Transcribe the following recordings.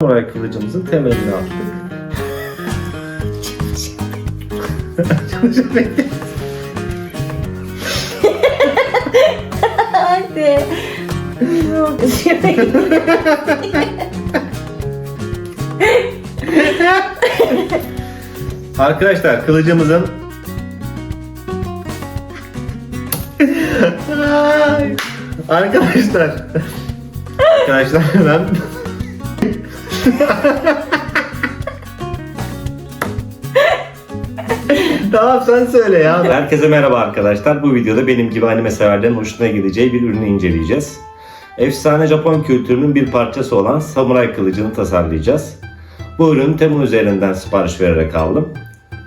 Samuray kılıcımızın temelini attık. Hadi. Arkadaşlar kılıcımızın. Arkadaşlar Arkadaşlar ben Tamam sen söyle ya. Herkese merhaba arkadaşlar. Bu videoda benim gibi anime severlerin hoşuna gideceği bir ürünü inceleyeceğiz. Efsane Japon kültürünün bir parçası olan samuray kılıcını tasarlayacağız. Bu ürün Temu üzerinden sipariş vererek aldım.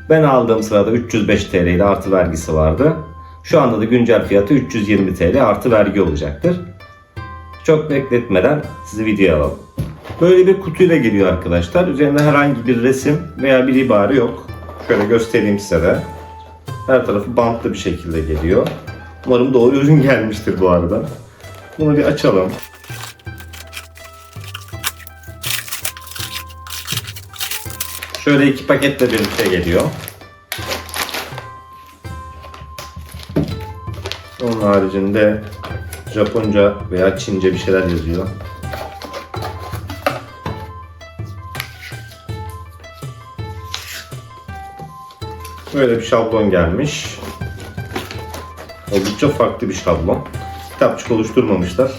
Ben aldığım sırada 305 TL ile artı vergisi vardı. Şu anda da güncel fiyatı 320 TL artı vergi olacaktır. Çok bekletmeden sizi videoya alalım. Böyle bir kutuyla geliyor arkadaşlar. Üzerinde herhangi bir resim veya bir ibare yok. Şöyle göstereyim size de. Her tarafı bantlı bir şekilde geliyor. Umarım doğru ürün gelmiştir bu arada. Bunu bir açalım. Şöyle iki paketle birlikte geliyor. Onun haricinde Japonca veya Çince bir şeyler yazıyor. Böyle bir şablon gelmiş. Oldukça farklı bir şablon. Kitapçık oluşturmamışlar.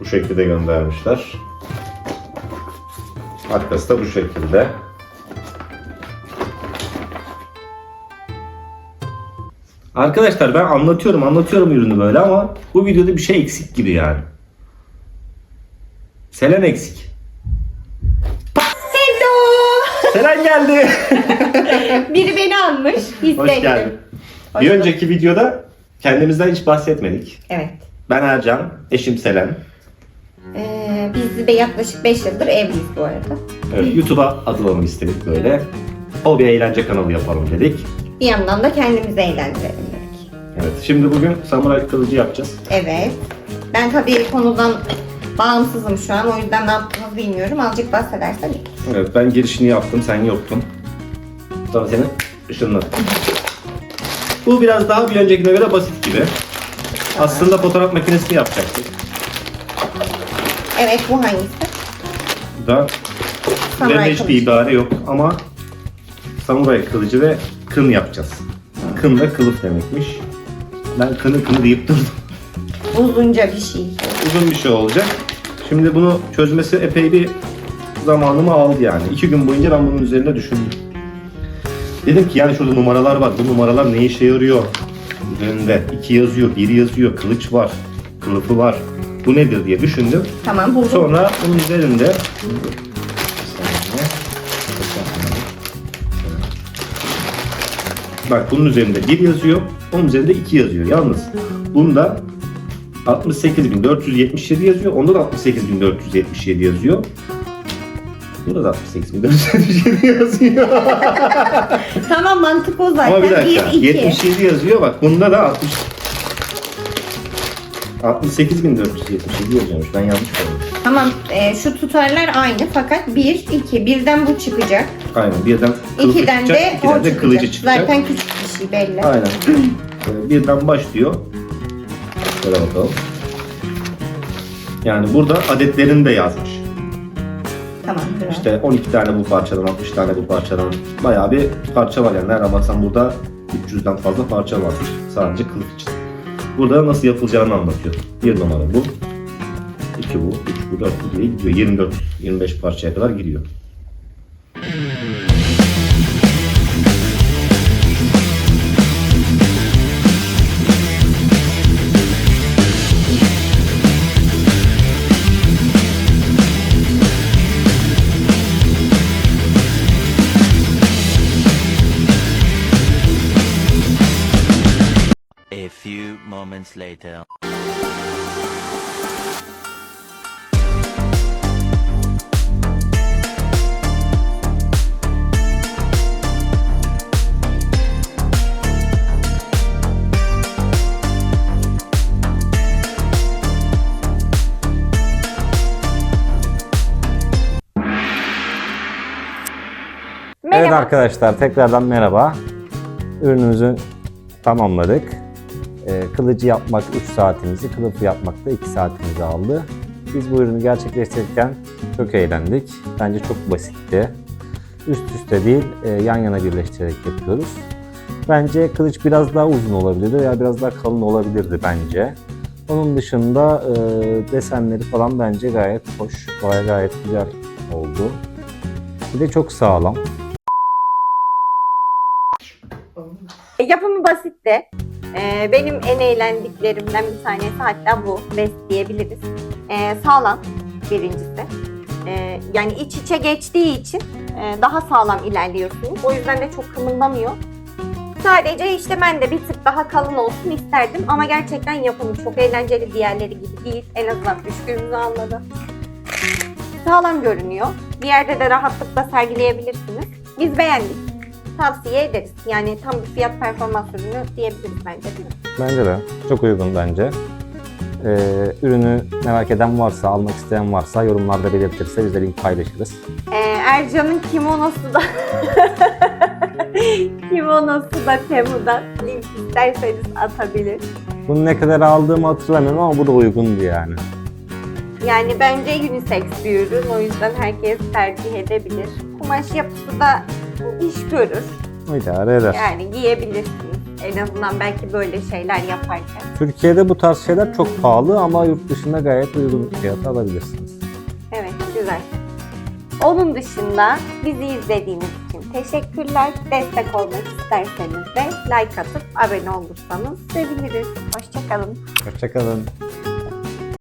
Bu şekilde göndermişler. Arkası da bu şekilde. Arkadaşlar ben anlatıyorum anlatıyorum ürünü böyle ama bu videoda bir şey eksik gibi yani. Selen eksik. Selen geldi. Biri beni almış. Hoş geldin. Hoş Bir bulduk. önceki videoda kendimizden hiç bahsetmedik. Evet. Ben Ercan, eşim Selen. Ee, biz de yaklaşık 5 yıldır evliyiz bu arada. Evet, YouTube'a atılalım istedik böyle. O bir eğlence kanalı yapalım dedik. Bir yandan da kendimizi eğlendirelim dedik. Evet, şimdi bugün samuray kılıcı yapacağız. Evet. Ben tabii konudan bağımsızım şu an. O yüzden ne yaptığımı bilmiyorum. Azıcık bahsedersen iyi. Evet, ben girişini yaptım, sen yoktun. Sonra seni ışınladım. Bu biraz daha bir öncekine göre basit gibi. Aslında fotoğraf makinesini yapacaktık. Evet bu hangisi? Bu da Samuray üzerinde hiçbir kılıcı. ibare yok ama samuray kılıcı ve kın yapacağız. Kın da kılıf demekmiş. Ben kını kını deyip durdum. Uzunca bir şey. Uzun bir şey olacak. Şimdi bunu çözmesi epey bir zamanımı aldı yani. İki gün boyunca ben bunun üzerine düşündüm. Dedim ki yani şurada numaralar var. Bu numaralar ne işe yarıyor? Üzerinde iki yazıyor, bir yazıyor, kılıç var, kılıfı var. Bu nedir diye düşündüm. Tamam buldum. Sonra bunun üzerinde Bak bunun üzerinde bir yazıyor, onun üzerinde iki yazıyor. Yalnız bunda 68.477 yazıyor, onda da 68.477 yazıyor. Burada da 68.477 yazıyor. Tamam mantık o zaten. Ama bir dakika, 1, 2. 77 yazıyor bak bunda da 60 68.477 yazıyormuş. Ben yanlış koydum. Tamam e, şu tutarlar aynı fakat 1, 2. Birden bu çıkacak. Aynen birden kılıfı 2'den çıkacak, de ikiden de kılıcı çıkacak. Zaten küçük bir şey belli. Aynen. Ee, birden başlıyor. Şöyle bakalım. Yani burada adetlerini de yazmış. Tamam. güzel. İşte 12 tane bu parçadan, 60 tane bu parçadan. Bayağı bir parça var yani. Nereden baksan burada 300'den fazla parça var. Sadece kılıf için. Burada nasıl yapılacağını anlatıyor. Bir numara bu. 2 bu, 3 bu, 4 bu diye gidiyor. 24, 25 parçaya kadar gidiyor. few moments later. Evet arkadaşlar tekrardan merhaba. Ürünümüzü tamamladık. Ee, kılıcı yapmak 3 saatimizi, kılıfı yapmak da 2 saatimizi aldı. Biz bu ürünü gerçekleştirirken çok eğlendik. Bence çok basitti. Üst üste değil, e, yan yana birleştirerek yapıyoruz. Bence kılıç biraz daha uzun olabilirdi veya biraz daha kalın olabilirdi bence. Onun dışında e, desenleri falan bence gayet hoş, gayet, güzel oldu. Bir de çok sağlam. E, Yapımı basitti. Ee, benim en eğlendiklerimden bir tanesi hatta bu. Best diyebiliriz. Ee, sağlam birincisi. Ee, yani iç içe geçtiği için e, daha sağlam ilerliyorsunuz. O yüzden de çok kımıldamıyor. Sadece işte ben de bir tık daha kalın olsun isterdim ama gerçekten yapımı çok eğlenceli diğerleri gibi değil. En azından düştüğümüzü anladı. Sağlam görünüyor. Bir yerde de rahatlıkla sergileyebilirsiniz. Biz beğendik. Tavsiye ederiz. Yani tam bir fiyat performans ürünü diyebiliriz bence değil mi? Bence de çok uygun bence. Ee, ürünü merak eden varsa, almak isteyen varsa yorumlarda belirtirse biz de link paylaşırız. Ee, Ercan'ın kimonosu da kimonosu da Temu'da link isterseniz atabilir. Bunu ne kadar aldığımı hatırlamıyorum ama bu da uygundu yani. Yani bence unisex bir ürün o yüzden herkes tercih edebilir. Kumaş yapısı da iş görür. İdare eder. Yani giyebilirsiniz. En azından belki böyle şeyler yaparken. Türkiye'de bu tarz şeyler çok pahalı ama yurt dışında gayet uygun fiyata alabilirsiniz. Evet, güzel. Onun dışında bizi izlediğiniz için teşekkürler. Destek olmak isterseniz de like atıp abone olursanız seviniriz. Hoşçakalın. Hoşçakalın.